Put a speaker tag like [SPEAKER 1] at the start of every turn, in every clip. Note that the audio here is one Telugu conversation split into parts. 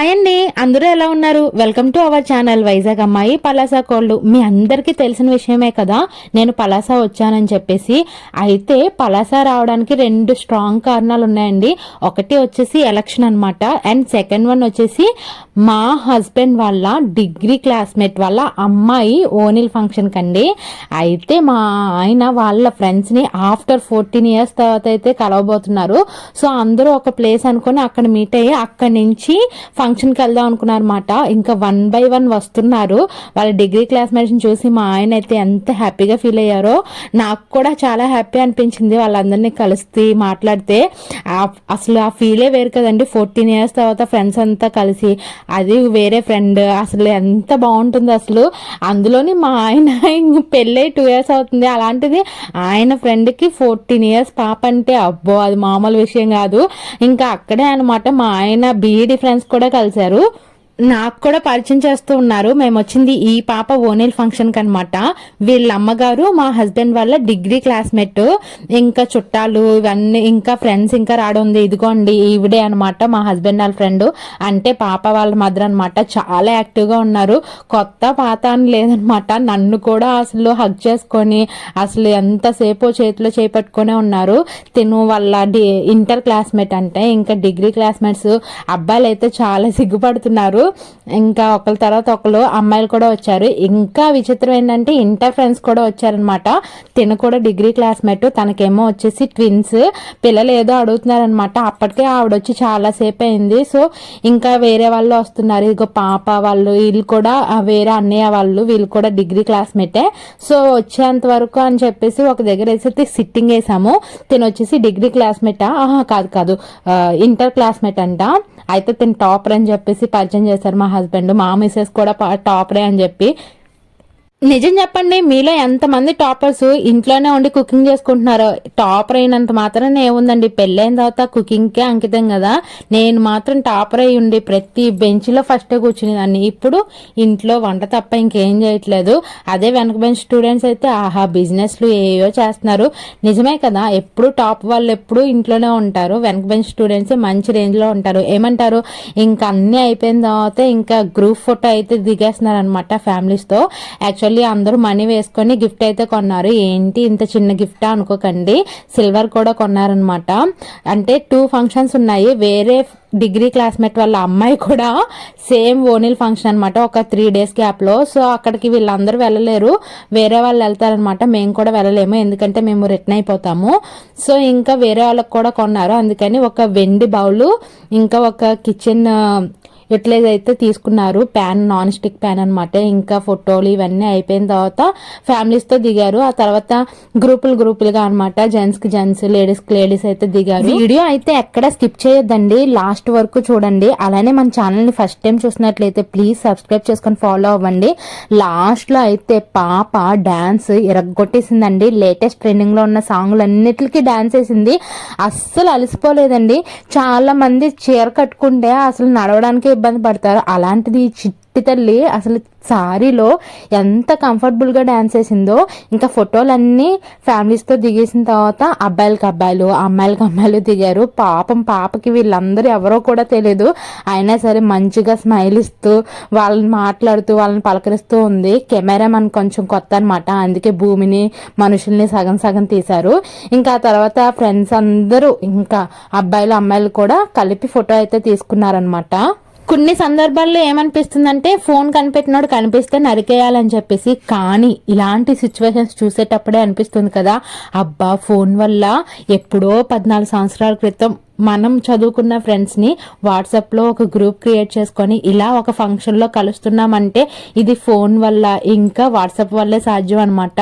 [SPEAKER 1] హాయ్ అండి. అందరూ ఎలా ఉన్నారు? Welcome to our channel Vizag అమ్మాయి పలాసా కోళ్ళు. మీ అందరికీ తెలిసిన విషయమే కదా నేను పలాసా వచ్చానని చెప్పేసి. అయితే పలాసా రావడానికి రెండు స్ట్రాంగ్ కారణాలు ఉన్నాయండి. ఒకటి వచ్చేసి ఎలక్షన్ అనమాట అండ్ సెకండ్ వన్ వచ్చేసి మా హస్బెండ్ వాళ్ళ డిగ్రీ క్లాస్మేట్ వాళ్ళ అమ్మాయి ఓనిల్ ఫంక్షన్ కండి. అయితే మా ఆయన వాళ్ళ ఫ్రెండ్స్ని ఆఫ్టర్ ఫోర్టీన్ ఇయర్స్ తర్వాత అయితే కలవబోతున్నారు. సో అందరూ ఒక ప్లేస్ అనుకొని అక్కడ మీట్ అయ్యి అక్కడి నుంచి ఫంక్షన్కి వెళ్దాం అనుకున్నారు అనమాట ఇంకా వన్ బై వన్ వస్తున్నారు. వాళ్ళ డిగ్రీ క్లాస్మేట్స్ని చూసి మా ఆయన అయితే ఎంత హ్యాపీగా ఫీల్ అయ్యారో. నాకు కూడా చాలా హ్యాపీ అనిపించింది వాళ్ళందరినీ కలిసి మాట్లాడితే. అసలు ఆ ఫీలే వేరు కదండి. ఫోర్టీన్ ఇయర్స్ తర్వాత ఫ్రెండ్స్ అంతా కలిసి అది వేరే ఫ్రెండ్. అసలు ఎంత బాగుంటుంది అసలు. అందులోని మా ఆయన పెళ్ళై టూ ఇయర్స్ అవుతుంది. అలాంటిది ఆయన ఫ్రెండ్కి ఫోర్టీన్ ఇయర్స్ పాప అంటే అబ్బో అది మామూలు విషయం కాదు. ఇంకా అక్కడే అనమాట మా ఆయన బీఈడి ఫ్రెండ్స్ కూడా కలిశారు. నాకు కూడా పరిచయం చేస్తూ ఉన్నారు. మేము వచ్చింది ఈ పాప ఓనేల్ ఫంక్షన్కి అనమాట వీళ్ళ అమ్మగారు మా హస్బెండ్ వాళ్ళ డిగ్రీ క్లాస్మేట్ ఇంకా చుట్టాలు ఇవన్నీ ఇంకా ఫ్రెండ్స్ ఇంకా రావడం ఉంది ఇదిగోండి ఈవిడే అనమాట మా హస్బెండ్ వాళ్ళ ఫ్రెండ్ అంటే పాప వాళ్ళ మదర్ అనమాట చాలా యాక్టివ్గా ఉన్నారు. కొత్త పాత అని లేదనమాట నన్ను కూడా అసలు హగ్ చేసుకొని అసలు ఎంతసేపు చేతిలో చేపట్టుకునే ఉన్నారు. తిను వాళ్ళ డి ఇంటర్ క్లాస్మేట్ అంటే ఇంకా డిగ్రీ క్లాస్మేట్స్ అబ్బాయిలు అయితే చాలా సిగ్గుపడుతున్నారు. ఇంకా ఒకరి తర్వాత ఒకరు అమ్మాయిలు కూడా వచ్చారు. ఇంకా విచిత్రం ఏంటంటే ఇంటర్ ఫ్రెండ్స్ కూడా వచ్చారనమాట తిన కూడా డిగ్రీ క్లాస్మేట్ తనకేమో వచ్చేసి ట్విన్స్. పిల్లలు ఏదో అడుగుతున్నారనమాట అప్పటికే ఆవిడ వచ్చి చాలా సేపు అయింది సో ఇంకా వేరే వాళ్ళు వస్తున్నారు. ఇదిగో పాప వాళ్ళు వీళ్ళు కూడా వేరే అన్నయ్య వాళ్ళు వీళ్ళు కూడా డిగ్రీ క్లాస్మేటే. సో వచ్చేంత వరకు అని చెప్పేసి ఒక దగ్గర వేసి సిట్టింగ్ వేసాము. తిను వచ్చేసి డిగ్రీ క్లాస్మేటా? ఆహా కాదు కాదు. ఇంటర్ క్లాస్మేట్ అంట అయితే తిను టాపర్ అని చెప్పేసి పరిచయం చేశారు మా హస్బెండ్ మా మిసెస్ కూడా పా- డే అని చెప్పి నిజం చెప్పండి మీలో ఎంతమంది టాపర్స్ ఇంట్లోనే ఉండి కుకింగ్ చేసుకుంటున్నారో? టాపర్ అయినంత మాత్రం ఏముందండి పెళ్ళైన తర్వాత కుకింగ్కే అంకితం కదా. నేను మాత్రం టాపర్ అయి ఉండి ప్రతి బెంచ్లో ఫస్టే కూర్చునేదాన్ని. ఇప్పుడు ఇంట్లో వంట తప్ప ఇంకేం చేయట్లేదు. అదే వెనక బెంచ్ స్టూడెంట్స్ అయితే ఆహా బిజినెస్లు ఏయో చేస్తున్నారు. నిజమే కదా ఎప్పుడు టాప్ వాళ్ళు ఎప్పుడు ఇంట్లోనే ఉంటారు. వెనక బెంచ్ స్టూడెంట్స్ మంచి రేంజ్లో ఉంటారు. ఏమంటారు? ఇంకా అన్నీ అయిపోయిన తర్వాత ఇంకా గ్రూప్ ఫోటో అయితే దిగేస్తున్నారు అనమాట ఫ్యామిలీస్తో వెళ్ళి అందరూ మనీ వేసుకొని గిఫ్ట్ అయితే కొన్నారు. ఏంటి ఇంత చిన్న గిఫ్ట్ అనుకోకండి. సిల్వర్ కూడా కొన్నారనమాట అంటే టూ ఫంక్షన్స్ ఉన్నాయి. వేరే డిగ్రీ క్లాస్మేట్ వాళ్ళ అమ్మాయి కూడా సేమ్ ఓనిల్ ఫంక్షన్ అనమాట ఒక త్రీ డేస్ గ్యాప్లో. సో అక్కడికి వీళ్ళందరూ వెళ్ళలేరు. వేరే వాళ్ళు వెళ్తారనమాట మేము కూడా వెళ్ళలేము ఎందుకంటే మేము రిటర్న్ అయిపోతాము. సో ఇంకా వేరే వాళ్ళకి కూడా కొన్నారు. అందుకని ఒక వెండి బౌలు ఇంకా ఒక కిచెన్ యూటిలైజ్ అయితే తీసుకున్నారు. ప్యాన్ నాన్ స్టిక్ ప్యాన్ అనమాట ఇంకా ఫోటోలు ఇవన్నీ అయిపోయిన తర్వాత ఫ్యామిలీస్తో దిగారు. ఆ తర్వాత గ్రూపులు గ్రూపులుగా అనమాట జెంట్స్కి జెంట్స్ లేడీస్కి లేడీస్ అయితే దిగారు. వీడియో అయితే ఎక్కడ స్కిప్ చేయొద్దండి. లాస్ట్ వరకు చూడండి. అలానే మన ఛానల్ని ఫస్ట్ టైం చూసినట్లయితే ప్లీజ్ సబ్స్క్రైబ్ చేసుకొని ఫాలో అవ్వండి. లాస్ట్లో అయితే పాప డ్యాన్స్ ఇరగొట్టేసిందండి. లేటెస్ట్ ట్రెండింగ్లో ఉన్న సాంగ్లన్నిటికీ డ్యాన్స్ వేసింది. అస్సలు అలసిపోలేదండి. చాలా మంది చీర కట్టుకుంటే అసలు నడవడానికి ఇబ్బంది పడతారు. అలాంటిది చిట్టి తల్లి అసలు సారీలో ఎంత కంఫర్టబుల్గా డ్యాన్స్ వేసిందో ఇంకా ఫోటోలన్నీ ఫ్యామిలీస్తో దిగేసిన తర్వాత అబ్బాయిలకి అబ్బాయిలు అమ్మాయిలకి అమ్మాయిలు దిగారు. పాపం పాపకి వీళ్ళందరూ ఎవరో కూడా తెలియదు అయినా సరే మంచిగా స్మైల్ ఇస్తూ వాళ్ళని మాట్లాడుతూ వాళ్ళని పలకరిస్తూ ఉంది. కెమెరా మనకు కొంచెం కొత్త అనమాట అందుకే భూమిని మనుషుల్ని సగం సగం తీశారు. ఇంకా ఆ తర్వాత ఫ్రెండ్స్ అందరూ ఇంకా అబ్బాయిలు అమ్మాయిలు కూడా కలిపి ఫోటో అయితే తీసుకున్నారనమాట కొన్ని సందర్భాల్లో ఏమనిపిస్తుందంటే ఫోన్ కనిపెట్టినోడు కనిపిస్తే నరికేయాలని చెప్పేసి. కానీ ఇలాంటి సిచ్యువేషన్స్ చూసేటప్పుడే అనిపిస్తుంది కదా. అబ్బా ఫోన్ వల్ల ఎప్పుడో పద్నాలుగు సంవత్సరాల క్రితం మనం చదువుకున్న ఫ్రెండ్స్ని వాట్సాప్లో ఒక గ్రూప్ క్రియేట్ చేసుకొని ఇలా ఒక ఫంక్షన్లో కలుస్తున్నామంటే ఇది ఫోన్ వల్ల ఇంకా వాట్సాప్ వల్లే సాధ్యం అనమాట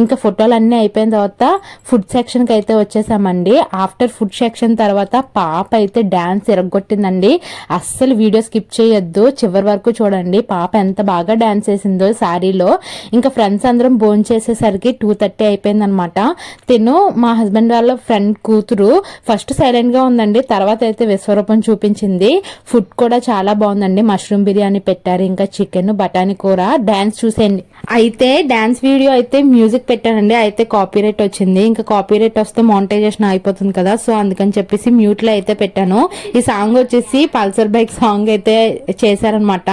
[SPEAKER 1] ఇంకా ఫోటోలు అన్నీ అయిపోయిన తర్వాత ఫుడ్ సెక్షన్కి అయితే వచ్చేసామండి. ఆఫ్టర్ ఫుడ్ సెక్షన్ తర్వాత పాప అయితే డ్యాన్స్ ఇరగొట్టిందండి అస్సలు వీడియో స్కిప్ చేయొద్దు. చివరి వరకు చూడండి పాప ఎంత బాగా డ్యాన్స్ వేసిందో శారీలో. ఇంకా ఫ్రెండ్స్ అందరం భోజనం చేసేసరికి టూ థర్టీ అయిపోయింది అనమాట తిను మా హస్బెండ్ వాళ్ళ ఫ్రెండ్ కూతురు ఫస్ట్ సైలెంట్గా ఉంది ఉందండి తర్వాత అయితే విశ్వరూపం చూపించింది. ఫుడ్ కూడా చాలా బాగుందండి. మష్రూమ్ బిర్యానీ పెట్టారు. ఇంకా చికెన్ బఠానీ కూర డాన్స్ చూసేయండి. అయితే డాన్స్ వీడియో అయితే మ్యూజిక్ పెట్టానండి. అయితే కాపీరైట్ వచ్చింది. ఇంకా కాపీరైట్ వస్తే మౌంటైజేషన్ అయిపోతుంది కదా. సో అందుకని చెప్పేసి మ్యూట్లో అయితే పెట్టాను. ఈ సాంగ్ వచ్చేసి పల్సర్ బైక్ సాంగ్ అయితే చేశారనమాట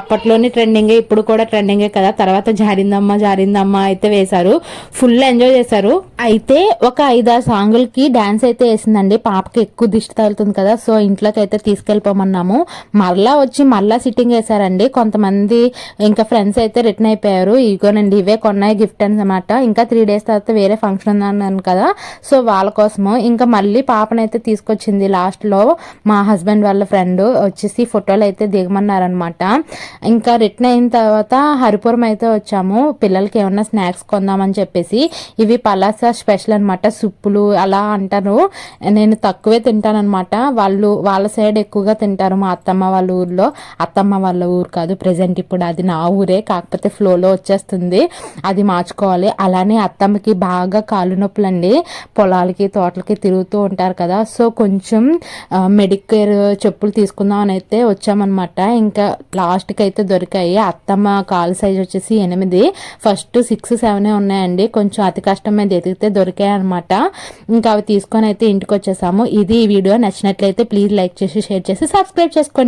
[SPEAKER 1] అప్పట్లోనే ట్రెండింగ్ ఇప్పుడు కూడా ట్రెండింగే కదా. తర్వాత జారిందమ్మ జారిందమ్మ అయితే వేశారు. ఫుల్ ఎంజాయ్ చేశారు. అయితే ఒక ఐదారు సాంగులకి డాన్స్ అయితే వేసిందండి. పాపకి ఎక్కువ దిష్టి తగులుతుంది కదా సో ఇంట్లోకి అయితే తీసుకెళ్ళిపోమన్నాము. మరలా వచ్చి మరలా సిట్టింగ్ వేశారండి కొంతమంది ఇంకా ఫ్రెండ్స్ అయితే రిటర్న్ అయిపోయారు. ఇగోనండి ఇవే కొన్నాయి గిఫ్ట్ అనమాట ఇంకా త్రీ డేస్ తర్వాత వేరే ఫంక్షన్ ఉందన్నాను కదా. సో వాళ్ళ కోసము ఇంకా మళ్ళీ పాపనైతే తీసుకొచ్చింది. లాస్ట్లో మా హస్బెండ్ వాళ్ళ ఫ్రెండ్ వచ్చేసి ఫోటోలు అయితే దిగమన్నారనమాట ఇంకా రిటర్న్ అయిన తర్వాత హరిపురం అయితే వచ్చాము. పిల్లలకి ఏమన్నా స్నాక్స్ కొందామని చెప్పేసి. ఇవి పలాస స్పెషల్ అనమాట సుప్పులు అలా అంటారు. నేను తక్కువే తింటానన్నమాట. వాళ్ళు వాళ్ళ సైడ్ ఎక్కువగా తింటారు మా అత్తమ్మ వాళ్ళ ఊర్లో. అత్తమ్మ వాళ్ళ ఊరు కాదు ప్రజెంట్ ఇప్పుడు అది నా ఊరే. కాకపోతే ఫ్లోలో వచ్చేస్తుంది. అది మార్చుకోవాలి. అలానే అత్తమ్మకి బాగా కాళ్ళు నొప్పులండి. పొలాలకి తోటలకి తిరుగుతూ ఉంటారు కదా. సో కొంచెం మెడికేర్ చెప్పులు తీసుకుందాం అని అయితే వచ్చామన్నమాట. ఇంకా లాస్ట్కి అయితే దొరికాయి. అత్తమ్మ కాలు సైజ్ వచ్చేసి ఎనిమిది. ఫస్ట్ సిక్స్ సెవెన్ ఉన్నాయండి. కొంచెం అతి కష్టం మీద ఎదిగితే దొరికాయి అనమాట ఇంకా అవి తీసుకొని అయితే ఇంటికి వచ్చేసాము. ఇది ఈ వీడియో నచ్చినట్లయితే ప్లీజ్ లైక్ చేసి షేర్ చేసి సబ్స్క్రైబ్ చేసుకోండి.